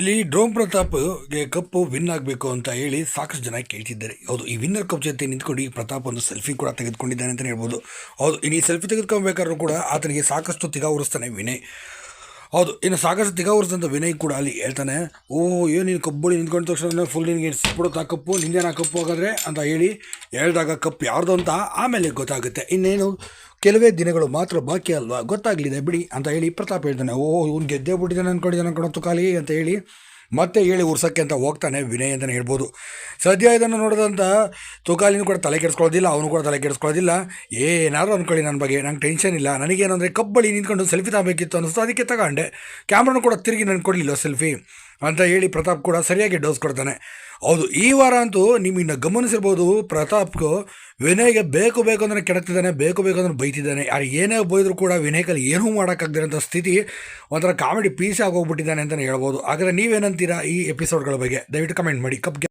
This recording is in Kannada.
ಇಲ್ಲಿ ಡ್ರೋಮ್ ಪ್ರತಾಪ್ಗೆ ಕಪ್ಪು ವಿನ್ ಆಗಬೇಕು ಅಂತ ಹೇಳಿ ಸಾಕಷ್ಟು ಜನ ಕೇಳ್ತಿದ್ದಾರೆ. ಹೌದು, ಈ ವಿನ್ನರ್ ಕಪ್ ಜೊತೆ ನಿಂತ್ಕೊಂಡು ಈ ಪ್ರತಾಪ್ ಒಂದು ಸೆಲ್ಫಿ ಕೂಡ ತೆಗೆದುಕೊಂಡಿದ್ದಾನೆ ಅಂತಲೇ ಹೇಳ್ಬೋದು. ಹೌದು, ಇನ್ನು ಈ ಸೆಲ್ಫಿ ತೆಗೆದುಕೊಬೇಕಾದ್ರೂ ಕೂಡ ಆತನಿಗೆ ಸಾಕಷ್ಟು ತಿಗಾ ಉರಿಸ್ತಾನೆ ವಿನಯ್. ಹೌದು, ಇನ್ನು ಸಾಕಷ್ಟು ತಿಗ ಉರಿಸಿದಂಥ ವಿನಯ್ ಕೂಡ ಅಲ್ಲಿ ಹೇಳ್ತಾನೆ, ಓಹ್, ಏನು ನೀನು ಕಬ್ಬುಳಿ ನಿಂತ್ಕೊಂಡ ತಕ್ಷಣ ಫುಲ್ ನಿನಗೆ ಸಿಕ್ಬಿಡುತ್ತಾ ಕಪ್ಪು ನಿಂದೇನ ಕಪ್ಪು ಹಾಗಾದ್ರೆ? ಅಂತ ಹೇಳಿ ಹೇಳಿದಾಗ ಕಪ್ ಯಾರ್ದು ಅಂತ ಆಮೇಲೆ ಗೊತ್ತಾಗುತ್ತೆ. ಇನ್ನೇನು, ಕೆಲವೇ ದಿನಗಳು ಮಾತ್ರ ಬಾಕಿ ಅಲ್ವಾ? ಗೊತ್ತಾಗಲಿದೆ, ಬಿಡಿ ಅಂತ ಹೇಳಿ ಪ್ರತಾಪ್ ಹೇಳ್ತಾನೆ ಓ ಇವ್ನು ಗೆದ್ದೇ ಬಿಟ್ಟಿದ್ದಾನೆ ಅಂದ್ಕೊಂಡಿದ್ದಾನೆ ಕಣತ್ತು ಖಾಲಿ ಅಂತ ಹೇಳಿ ಮತ್ತೆ ಹೇಳಿ ಉರ್ಸೋಕ್ಕೆ ಅಂತ ಹೋಗ್ತಾನೆ ವಿನಯ್ ಅಂತಲೇ ಹೇಳ್ಬೋದು. ಸದ್ಯ ಇದನ್ನು ನೋಡಿದಂಥ ತೂಕಾಲಿನೂ ಕೂಡ ತಲೆ ಕೆಡಿಸ್ಕೊಳ್ಳೋದಿಲ್ಲ, ಅವನು ಕೂಡ ತಲೆ ಕೆಡಿಸ್ಕೊಳ್ಳೋದಿಲ್ಲ. ಏನಾದರೂ ಅಂದ್ಕೊಳ್ಳಿ ನನ್ನ ಬಗ್ಗೆ, ನಂಗೆ ಟೆನ್ಷನ್ ಇಲ್ಲ. ನನಗೇನಂದರೆ ಕಬ್ಬಳಿ ನಿಂತ್ಕೊಂಡು ಸೆಲ್ಫಿ ತಗೋಬೇಕಿತ್ತು ಅನ್ನಿಸ್ತು, ಅದಕ್ಕೆ ತಗೊಂಡೆ. ಕ್ಯಾಮ್ರಾನು ಕೂಡ ತಿರುಗಿ ನನಗೆ ಕೊಡಲಿಲ್ಲ ಸೆಲ್ಫಿ ಅಂತ ಹೇಳಿ ಪ್ರತಾಪ್ ಕೂಡ ಸರಿಯಾಗಿ ಡೋಸ್ ಕೊಡ್ತಾನೆ. ಹೌದು, ಈ ವಾರ ಅಂತೂ ನಿಮ್ಮನ್ನು ಗಮನಿಸಿರ್ಬೋದು, ಪ್ರತಾಪ್ಗೂ ವಿನಯ್ಗೆ ಬೇಕು ಬೇಕು ಅಂದರೆ ಕೆಡಕ್ತಿದ್ದಾನೆ, ಬೇಕು ಬೇಕು ಅಂದ್ರೆ ಬೈತಿದ್ದಾನೆ. ಯಾರು ಏನೇ ಬೈದರೂ ಕೂಡ ವಿನಯ್ ಕೈಲಿ ಏನೂ ಮಾಡೋಕ್ಕಾಗದಿರೋಂಥ ಸ್ಥಿತಿ ಒಂಥರ ಕಾಮಿಡಿ ಪೀಸ್ ಆಗೋಗ್ಬಿಟ್ಟಿದ್ದಾನೆ ಅಂತಲೇ ಹೇಳ್ಬೋದು. ಆದರೆ ನೀವೇನಂತೀರಾ ಈ ಎಪಿಸೋಡ್ಗಳ ಬಗ್ಗೆ? ದಯವಿಟ್ಟು ಕಮೆಂಟ್ ಮಾಡಿ. ಕಪ್